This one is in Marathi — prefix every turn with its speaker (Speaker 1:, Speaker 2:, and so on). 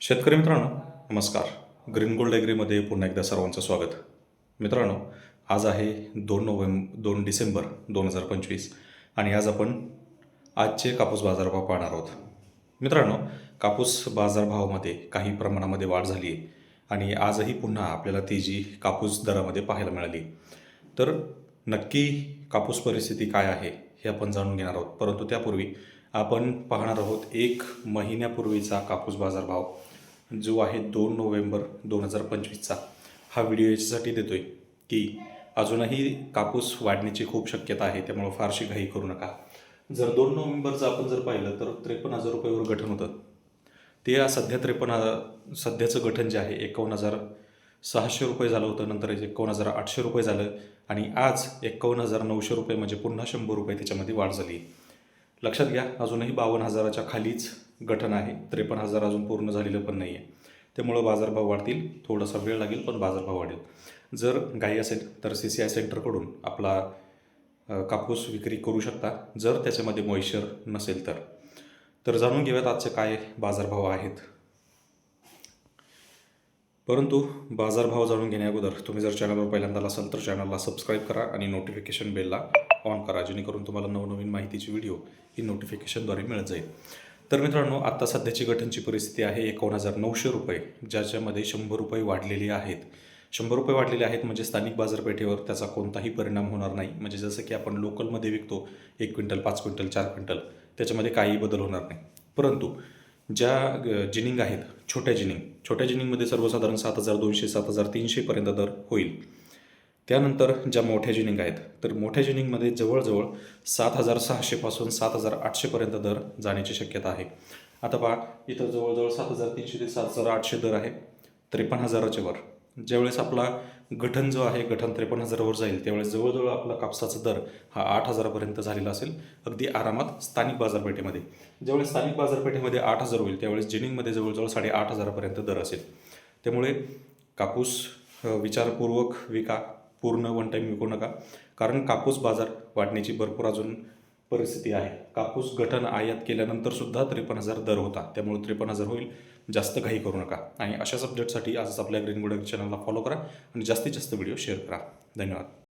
Speaker 1: शेतकरी मित्रांनो नमस्कार. ग्रीन गोल्ड एग्रीमध्ये पुन्हा एकदा सर्वांचं स्वागत. मित्रांनो आज आहे दोन नोव्हेंबर दोन डिसेंबर दोन हजार पंचवीस आणि आज आपण आजचे कापूस बाजारभाव पाहणार आहोत. मित्रांनो कापूस बाजारभावामध्ये काही प्रमाणामध्ये वाढ झाली आहे आणि आजही पुन्हा आपल्याला ती जी कापूस दरामध्ये पाहायला मिळाली. तर नक्की कापूस परिस्थिती काय आहे? हे आपण जाणून घेणार आहोत. परंतु त्यापूर्वी आपण पाहणार आहोत एक महिन्यापूर्वीचा कापूस बाजारभाव जो आहे दोन नोव्हेंबर दोन हजार पंचवीसचा. हा व्हिडिओ याच्यासाठी देतो आहे की अजूनही कापूस वाढण्याची खूप शक्यता आहे त्यामुळं फारशी घाई करू नका. जर दोन नोव्हेंबरचं आपण जर पाहिलं तर त्रेपन्न हजार रुपयावर गठन होतं. ते सध्या त्रेपन्न सध्याचं गठन जे आहे एकावन्न हजार सहाशे रुपये झालं होतं नंतर एकावन्न हजार आठशे रुपये झालं आणि आज एकावन्न हजार नऊशे रुपये म्हणजे पुन्हा शंभर रुपये त्याच्यामध्ये वाढ झाली. लक्षात घ्या अजूनही बावन्न हजाराच्या खालीच गठन आहे त्रेपन्न हजार अजून पूर्ण झालेलं पण नाही आहे त्यामुळं बाजारभाव वाढतील थोडासा वेळ लागेल पण बाजारभाव वाढेल. जर घाई असेल तर सी सी आय सेंटरकडून आपला कापूस विक्री करू शकता जर त्याच्यामध्ये मॉइश्चर नसेल तर. तर जाणून घेऊयात आजचे काय बाजारभाव आहेत. परंतु बाजारभाव जाणून घेण्याअगोदर तुम्ही जर चॅनलवर पहिल्यांदा असाल तर चॅनलला सबस्क्राईब करा आणि नोटिफिकेशन बेलला ऑन करा जेणेकरून तुम्हाला नवनवीन माहितीची व्हिडिओ ही नोटिफिकेशनद्वारे मिळत जाईल. तर मित्रांनो आत्ता सध्याची गठनची परिस्थिती आहे एकावन्न हजार नऊशे रुपये ज्याच्यामध्ये शंभर रुपये वाढलेले आहेत. शंभर रुपये वाढलेले आहेत म्हणजे स्थानिक बाजारपेठेवर त्याचा कोणताही परिणाम होणार नाही. म्हणजे जसं की आपण लोकलमध्ये विकतो एक क्विंटल पाच क्विंटल चार क्विंटल त्याच्यामध्ये काही बदल होणार नाही. परंतु ज्या जिनिंग आहेत छोट्या जिनिंग. छोट्या जिनिंगमध्ये सर्वसाधारण सात हजार दोनशे सात हजार तीनशेपर्यंत दर होईल. त्यानंतर ज्या मोठ्या जिनिंग आहेत तर मोठ्या जिनिंगमध्ये जवळजवळ सात हजार सहाशेपासून सात हजार आठशेपर्यंत दर जाण्याची शक्यता आहे. आता पहा इथं जवळजवळ सात हजार तीनशे ते सात हजार आठशे दर आहे. त्रेपन्न हजाराच्या वर. ज्यावेळेस आपला गठन जो आहे गठन त्रेपन्न हजारावर जाईल त्यावेळेस जवळजवळ आपला कापसाचा दर हा आठ हजारापर्यंत झालेला असेल अगदी आरामात स्थानिक बाजारपेठेमध्ये. ज्यावेळेस स्थानिक बाजारपेठेमध्ये आठ हजार होईल त्यावेळेस जिनिंगमध्ये जवळजवळ साडेआठ हजारापर्यंत दर असेल. त्यामुळे कापूस विचारपूर्वक विका पूर्ण वन टाईम विकू नका. कारण कापूस बाजार वाढण्याची भरपूर अजून परिस्थिती आहे. कापूस गठन आयात केल्यानंतर सुद्धा त्रेपन्न हजार दर होता. त्यामुळे त्रेपन्न हजार होईल. जास्त घाई करू नका. आणि अशाच अपडेटसाठी आजच आपल्या ग्रीन गुड चॅनलला फॉलो करा आणि जास्तीत जास्त व्हिडिओ शेअर करा. धन्यवाद.